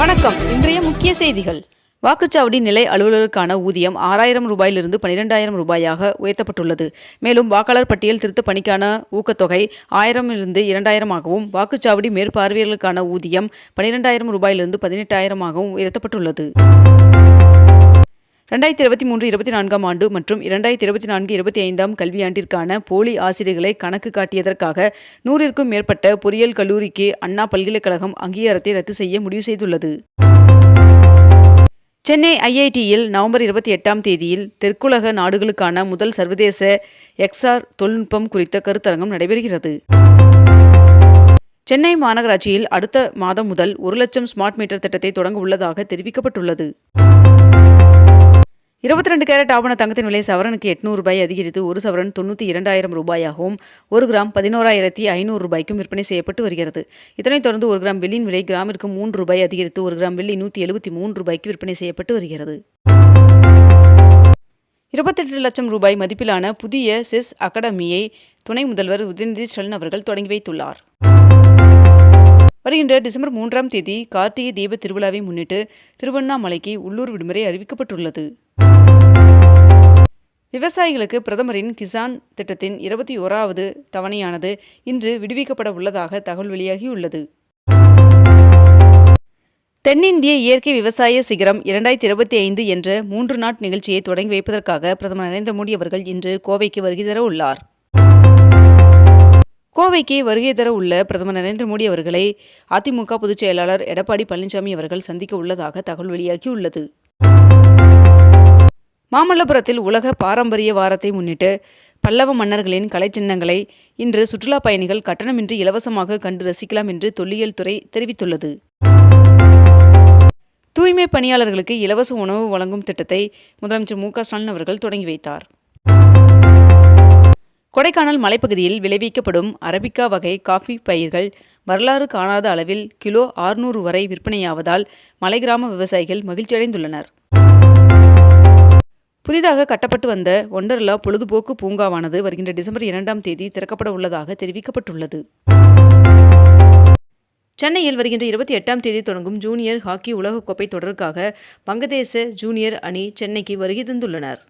வணக்கம். இன்றைய முக்கிய செய்திகள். வாக்குச்சாவடி நிலை அலுவலருக்கான ஊதியம் ஆறாயிரம் ரூபாயிலிருந்து பனிரெண்டாயிரம் ரூபாயாக உயர்த்தப்பட்டுள்ளது. மேலும் வாக்காளர் பட்டியல் திருத்த பணிக்கான ஊக்கத்தொகை ஆயிரம் இருந்து இரண்டாயிரமாகவும் வாக்குச்சாவடி மேற்பார்வையாளர்களுக்கான ஊதியம் பனிரெண்டாயிரம் ரூபாயிலிருந்து பதினெட்டாயிரமாகவும் உயர்த்தப்பட்டுள்ளது. ரெண்டாயிரத்தி இருபத்தி மூன்று இருபத்தி நான்காம் ஆண்டு மற்றும் இரண்டாயிரத்தி இருபத்தி நான்கு இருபத்தி ஐந்தாம் கல்வியாண்டிற்கான போலி ஆசிரியர்களை கணக்கு காட்டியதற்காக நூறிற்கும் மேற்பட்ட பொறியியல் கல்லூரிக்கு அண்ணா பல்கலைக்கழகம் அங்கீகாரத்தை ரத்து செய்ய முடிவு செய்துள்ளது. சென்னை ஐஐடியில் நவம்பர் இருபத்தி எட்டாம் தேதியில் தெற்குலக நாடுகளுக்கான முதல் சர்வதேச எக்ஸ்ஆர் தொழில்நுட்பம் குறித்த கருத்தரங்கம் நடைபெறுகிறது. சென்னை மாநகராட்சியில் அடுத்த மாதம் முதல் ஒரு லட்சம் ஸ்மார்ட் மீட்டர் திட்டத்தை தொடங்க உள்ளதாக தெரிவிக்கப்பட்டுள்ளது. இருபத்தி ரெண்டு கேரட் ஆவண தங்கத்தின் விலை சவரனுக்கு எட்நூறு ரூபாய் அதிகரித்து ஒரு சவரன் தொண்ணூற்றி இரண்டாயிரம் ரூபாயாகவும் ஒரு கிராம் பதினோராயிரத்தி ஐநூறு ரூபாய்க்கும் விற்பனை செய்யப்பட்டு வருகிறது. இதனைத் தொடர்ந்து ஒரு கிராம் வெள்ளியின் விலை கிராமிற்கு மூன்று ரூபாய் அதிகரித்து ஒரு கிராம் வெள்ளி நூற்றி எழுபத்தி மூன்று ரூபாய்க்கு விற்பனை செய்யப்பட்டு வருகிறது. இருபத்தெட்டு லட்சம் ரூபாய் மதிப்பிலான புதிய செஸ் அகாடமியை துணை முதல்வர் உதயநிதி ஸ்டாலின் அவர்கள் தொடங்கி வைத்துள்ளார். வருகின்ற டிசம்பர் மூன்றாம் தேதி கார்த்திகை தீப திருவிழாவை முன்னிட்டு திருவண்ணாமலைக்கு உள்ளூர் விடுமுறை அறிவிக்கப்பட்டுள்ளது. விவசாயிகளுக்கு பிரதமரின் கிசான் திட்டத்தின் இருபத்தி ஓராவது தவணையானது இன்று விடுவிக்கப்பட உள்ளதாக தகவல் வெளியாகியுள்ளது. தென்னிந்திய இயற்கை விவசாய சிகரம் இரண்டாயிரத்தி இருபத்தி ஐந்து என்ற மூன்று நாட் நிகழ்ச்சியை தொடங்கி வைப்பதற்காக பிரதமர் நரேந்திர மோடி அவர்கள் இன்று கோவைக்கு வருகை தர உள்ளார். கோவைக்கு வருகை தர உள்ள பிரதமர் நரேந்திர மோடி அவர்களை அதிமுக பொதுச் செயலாளர் எடப்பாடி பழனிசாமி அவர்கள் சந்திக்க உள்ளதாக தகவல் வெளியாகியுள்ளது. மாமல்லபுரத்தில் உலக பாரம்பரிய வாரத்தை முன்னிட்டு பல்லவ மன்னர்களின் கலைச்சின்னங்களை இன்று சுற்றுலா பயணிகள் கட்டணமின்றி இலவசமாக கண்டு ரசிக்கலாம் என்று தொல்லியல் துறை தெரிவித்துள்ளது. தூய்மை பணியாளர்களுக்கு இலவச உணவு வழங்கும் திட்டத்தை முதலமைச்சர் மு க ஸ்டாலின் அவர்கள் தொடங்கி வைத்தார். கொடைக்கானல் மலைப்பகுதியில் விளைவிக்கப்படும் அரபிக்கா வகை காஃபி பயிர்கள் வரலாறு காணாத அளவில் கிலோ ஆறுநூறு வரை விற்பனையாவதால் மலை கிராம விவசாயிகள் மகிழ்ச்சியடைந்துள்ளனர். புதிதாக கட்டப்பட்டு வந்த ஒண்டர்லா பொழுதுபோக்கு பூங்காவானது வருகின்ற டிசம்பர் இரண்டாம் தேதி திறக்கப்பட உள்ளதாக தெரிவிக்கப்பட்டுள்ளது. சென்னையில் வருகின்ற இருபத்தி எட்டாம் தேதி தொடங்கும் ஜூனியர் ஹாக்கி உலகக்கோப்பை தொடருக்காக வங்கதேச ஜூனியர் அணி சென்னைக்கு வருகை தந்துள்ளனர்.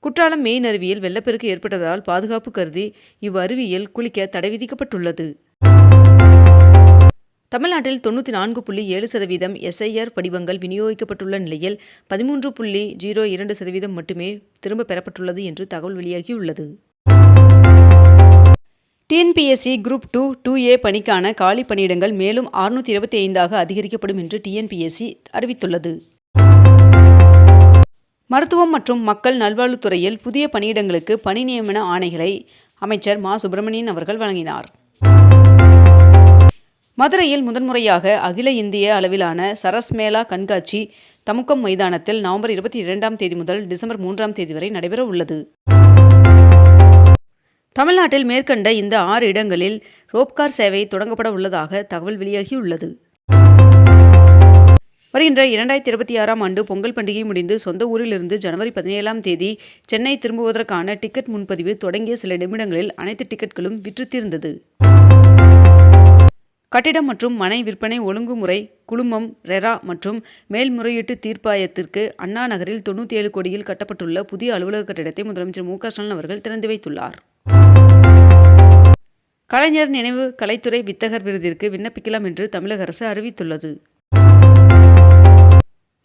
குற்றாலம் மெயின் அருவியில் வெள்ளப்பெருக்கு ஏற்பட்டதால் பாதுகாப்பு கருதி இவ்வருவியில் குளிக்க தடை விதிக்கப்பட்டுள்ளது. தமிழ்நாட்டில் தொண்ணூற்றி நான்கு புள்ளி ஏழு சதவீதம் எஸ்ஐஆர் படிவங்கள் விநியோகிக்கப்பட்டுள்ள நிலையில் பதிமூன்று புள்ளி ஜீரோ இரண்டு சதவீதம் மட்டுமே திரும்ப பெறப்பட்டுள்ளது என்று தகவல் வெளியாகியுள்ளது. TNPSC group two two A பணிக்கான காலி பணியிடங்கள் மேலும் அறுநூற்றி இருபத்தி ஐந்தாக அதிகரிக்கப்படும் என்று டிஎன்பிஎஸ்சி அறிவித்துள்ளது. மருத்துவம் மற்றும் மக்கள் நல்வாழ்வுத்துறையில் புதிய பணியிடங்களுக்கு பணி நியமன ஆணைகளை அமைச்சர் மா. சுப்பிரமணியன் அவர்கள் வழங்கினார். மதுரையில் முதன்முறையாக அகில இந்திய அளவிலான சரஸ்மேளா கண்காட்சி தமுக்கம் மைதானத்தில் நவம்பர் இருபத்தி இரண்டாம் தேதி முதல் டிசம்பர் மூன்றாம் தேதி வரை நடைபெற உள்ளது. தமிழ்நாட்டில் மேற்கண்ட இந்த ஆறு இடங்களில் ரோப்கார் சேவை தொடங்கப்பட உள்ளதாக தகவல் வெளியாகியுள்ளது. வருகின்ற இரண்டாயிரத்தி இருபத்தி ஆறாம் ஆண்டு பொங்கல் பண்டிகை முடிந்து சொந்த ஊரிலிருந்து ஜனவரி பதினேழாம் தேதி சென்னை திரும்புவதற்கான டிக்கெட் முன்பதிவு தொடங்கிய சில நிமிடங்களில் அனைத்து டிக்கெட்களும் விற்று தீர்ந்தது. கட்டிடம் மற்றும் மனை விற்பனை ஒழுங்குமுறை குழுமம் ரெரா மற்றும் மேல்முறையீட்டு தீர்ப்பாயத்திற்கு அண்ணா நகரில் தொண்ணூற்றி ஏழு கோடியில் கட்டப்பட்டுள்ள புதிய அலுவலக கட்டிடத்தை முதலமைச்சர் மு க ஸ்டாலின் அவர்கள் திறந்து வைத்துள்ளார். கலைஞர் நினைவு கலைத்துறை வித்தகர் விருதிற்கு விண்ணப்பிக்கலாம் என்று தமிழக அரசு அறிவித்துள்ளது.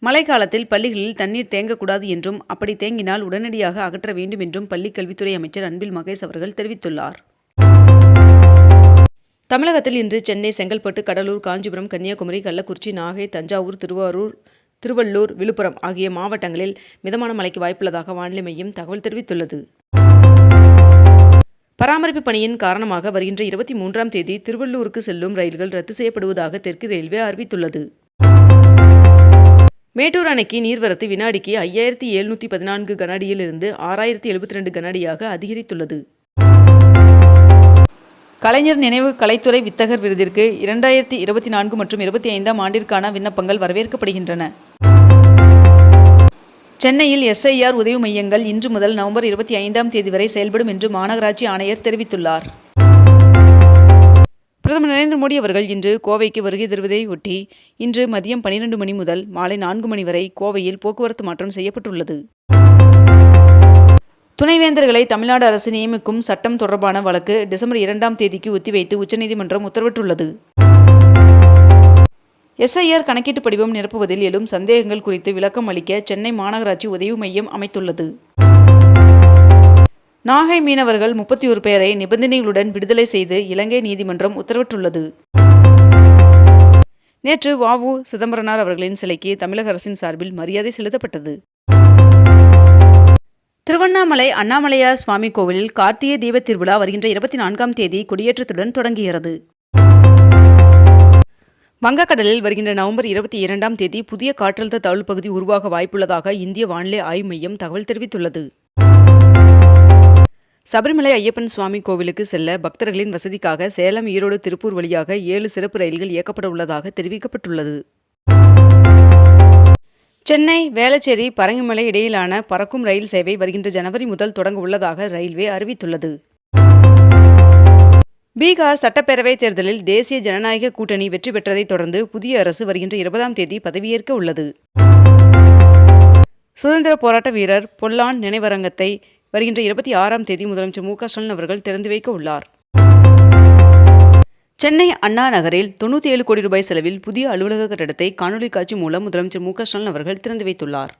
மழைக்காலத்தில் பள்ளிகளில் தண்ணீர் தேங்கக்கூடாது என்றும் அப்படி தேங்கினால் உடனடியாக அகற்ற வேண்டும் என்றும் பள்ளிக் கல்வித்துறை அமைச்சர் அன்பில் மகேஷ் அவர்கள் தெரிவித்துள்ளார். தமிழகத்தில் இன்று சென்னை செங்கல்பட்டு கடலூர் காஞ்சிபுரம் கன்னியாகுமரி கள்ளக்குறிச்சி நாகை தஞ்சாவூர் திருவாரூர் திருவள்ளூர் விழுப்புரம் ஆகிய மாவட்டங்களில் மிதமான மழைக்கு வாய்ப்புள்ளதாக வானிலை மையம் தகவல் தெரிவித்துள்ளது. பராமரிப்பு பணியின் காரணமாக வருகின்ற இருபத்தி மூன்றாம் தேதி திருவள்ளூருக்கு செல்லும் ரயில்கள் ரத்து செய்யப்படுவதாக தெற்கு ரயில்வே அறிவித்துள்ளது. மேட்டூர் அணைக்கு நீர்வரத்து வினாடிக்கு ஐயாயிரத்தி எழுநூற்றி பதினான்கு கனஅடியிலிருந்து ஆறாயிரத்தி எழுபத்தி ரெண்டு கனஅடியாக அதிகரித்துள்ளது. கலைஞர் நினைவு கலைத்துறை வித்தகர் விருதிற்கு இரண்டாயிரத்தி இருபத்தி நான்கு மற்றும் இருபத்தி ஐந்தாம் ஆண்டிற்கான விண்ணப்பங்கள் வரவேற்கப்படுகின்றன. சென்னையில் எஸ்ஐஆர் உதவி மையங்கள் இன்று முதல் நவம்பர் இருபத்தி ஐந்தாம் தேதி வரை செயல்படும் என்று மாநகராட்சி ஆணையர் தெரிவித்துள்ளார். பிரதமர் நரேந்திர மோடி அவர்கள் இன்று கோவைக்கு வருகை தருவதை ஒட்டி இன்று மதியம் பனிரெண்டு மணி முதல் மாலை நான்கு மணி வரை கோவையில் போக்குவரத்து மாற்றம் செய்யப்பட்டுள்ளது. துணைவேந்தர்களை தமிழ்நாடு அரசு நியமிக்கும் சட்டம் தொடர்பான வழக்கு டிசம்பர் இரண்டாம் தேதிக்கு ஒத்திவைத்து உச்சநீதிமன்றம் உத்தரவிட்டுள்ளது. எஸ்ஐஆர் கணக்கீட்டு படிவம் நிரப்புவதில் எழும் சந்தேகங்கள் குறித்து விளக்கம் அளிக்க சென்னை மாநகராட்சி உதவி மையம் அமைத்துள்ளது. நாகை மீனவர்கள் முப்பத்தி ஒரு பேரை நிபந்தனைகளுடன் விடுதலை செய்து இலங்கை நீதிமன்றம் உத்தரவிட்டுள்ளது. நேற்று வாவு சிதம்பரனார் அவர்களின் சிலைக்கு தமிழக அரசின் சார்பில் மரியாதை செலுத்தப்பட்டது. திருவண்ணாமலை அண்ணாமலையார் சுவாமி கோவிலில் கார்த்திகை தீப திருவிழா வருகின்ற இருபத்தி நான்காம் தேதி கொடியேற்றத்துடன் தொடங்குகிறது. வங்கக்கடலில் வருகின்ற நவம்பர் இருபத்தி இரண்டாம் தேதி புதிய காற்றழுத்த தாழ்வு பகுதி உருவாக வாய்ப்புள்ளதாக இந்திய வானிலை ஆய்வு மையம் தகவல் தெரிவித்துள்ளது. சபரிமலை ஐயப்பன் சுவாமி கோவிலுக்கு செல்ல பக்தர்களின் வசதிக்காக சேலம் ஈரோடு திருப்பூர் வழியாக ஏழு சிறப்பு ரயில்கள் இயக்கப்பட உள்ளதாக தெரிவிக்கப்பட்டுள்ளது. சென்னை வேளச்சேரி பரங்கிமலை இடையிலான பறக்கும் ரயில் சேவை வருகின்ற ஜனவரி முதல் தொடங்க உள்ளதாக ரயில்வே அறிவித்துள்ளது. பீகார் சட்டப்பேரவைத் தேர்தலில் தேசிய ஜனநாயக கூட்டணி வெற்றி பெற்றதைத் தொடர்ந்து புதிய அரசு வருகின்ற இருபதாம் தேதி பதவியேற்க உள்ளது. சுதந்திர போராட்ட வீரர் பொல்லான் நினைவரங்கத்தை வருகின்ற இருபத்தி ஆறாம் தேதி முதலமைச்சர் மு க ஸ்டாலின் அவர்கள் திறந்து வைக்க உள்ளார். சென்னை அண்ணா நகரில் தொண்ணூற்றி ஏழு கோடி ரூபாய் செலவில் புதிய அலுவலக கட்டடத்தை காணொலி காட்சி மூலம் முதலமைச்சர் மு ஸ்டாலின் அவர்கள் திறந்து வைத்துள்ளார்.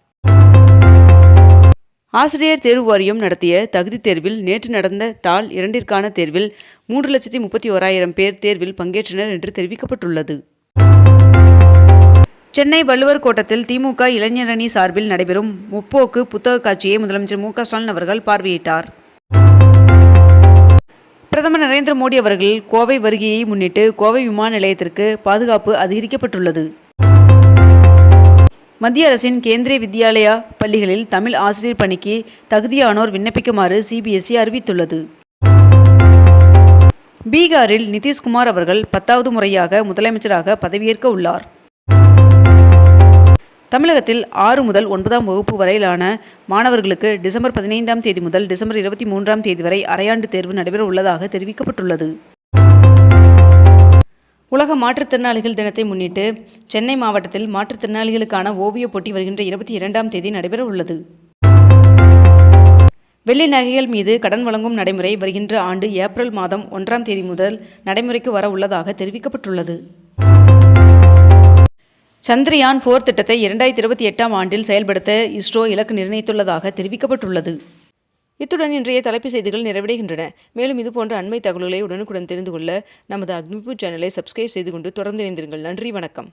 ஆசிரியர் தேர்வு வாரியம் நடத்திய தகுதித் தேர்வில் நேற்று நடந்த தாள் இரண்டிற்கான தேர்வில் மூன்று லட்சத்தி முப்பத்தி ஓராயிரம் பேர் தேர்வில் பங்கேற்றனர் என்று தெரிவிக்கப்பட்டுள்ளது. சென்னை வள்ளுவர் கோட்டத்தில் திமுக இளைஞரணி சார்பில் நடைபெறும் முப்போக்கு புத்தக காட்சியை முதலமைச்சர் மு ஸ்டாலின் அவர்கள் பார்வையிட்டார். பிரதமர் நரேந்திர மோடி அவர்கள் கோவை வருகையை முன்னிட்டு கோவை விமான நிலையத்திற்கு பாதுகாப்பு அதிகரிக்கப்பட்டுள்ளது. மத்திய அரசின் கேந்திரிய வித்யாலயா பள்ளிகளில் தமிழ் ஆசிரியர் பணிக்கு தகுதியானோர் விண்ணப்பிக்குமாறு சிபிஎஸ்இ அறிவித்துள்ளது. பீகாரில் நிதிஷ்குமார் அவர்கள் பத்தாவது முறையாக முதலமைச்சராக பதவியேற்க உள்ளார். தமிழகத்தில் ஆறு முதல் ஒன்பதாம் வகுப்பு வரையிலான மாணவர்களுக்கு டிசம்பர் பதினைந்தாம் தேதி முதல் டிசம்பர் இருபத்தி மூன்றாம் தேதி வரை அரையாண்டு தேர்வு நடைபெற உள்ளதாக தெரிவிக்கப்பட்டுள்ளது. உலக மாற்றுத்திறனாளிகள் தினத்தை முன்னிட்டு சென்னை மாவட்டத்தில் மாற்றுத்திறனாளிகளுக்கான ஓவியப் போட்டி வருகின்ற இருபத்தி இரண்டாம் தேதி நடைபெற உள்ளது. வெள்ளி நகைகள் மீது கடன் வழங்கும் நடைமுறை வருகின்ற ஆண்டு ஏப்ரல் மாதம் ஒன்றாம் தேதி முதல் நடைமுறைக்கு வர உள்ளதாக தெரிவிக்கப்பட்டுள்ளது. சந்திரயான் போர் திட்டத்தை இரண்டாயிரத்தி இருபத்தி எட்டாம் ஆண்டில் செயல்படுத்த இஸ்ரோ இலக்கு நிர்ணயித்துள்ளதாக தெரிவிக்கப்பட்டுள்ளது. இத்துடன் இன்றைய தலைப்புச் செய்திகள் நிறைவடைகின்றன. மேலும் இதுபோன்ற அண்மை தகவல்களை உடனுக்குடன் தெரிந்து கொள்ள நமது அக்னிபு சேனலை சப்ஸ்கிரைப் செய்து கொண்டு தொடர்ந்து இணைந்திருங்கள். நன்றி வணக்கம்.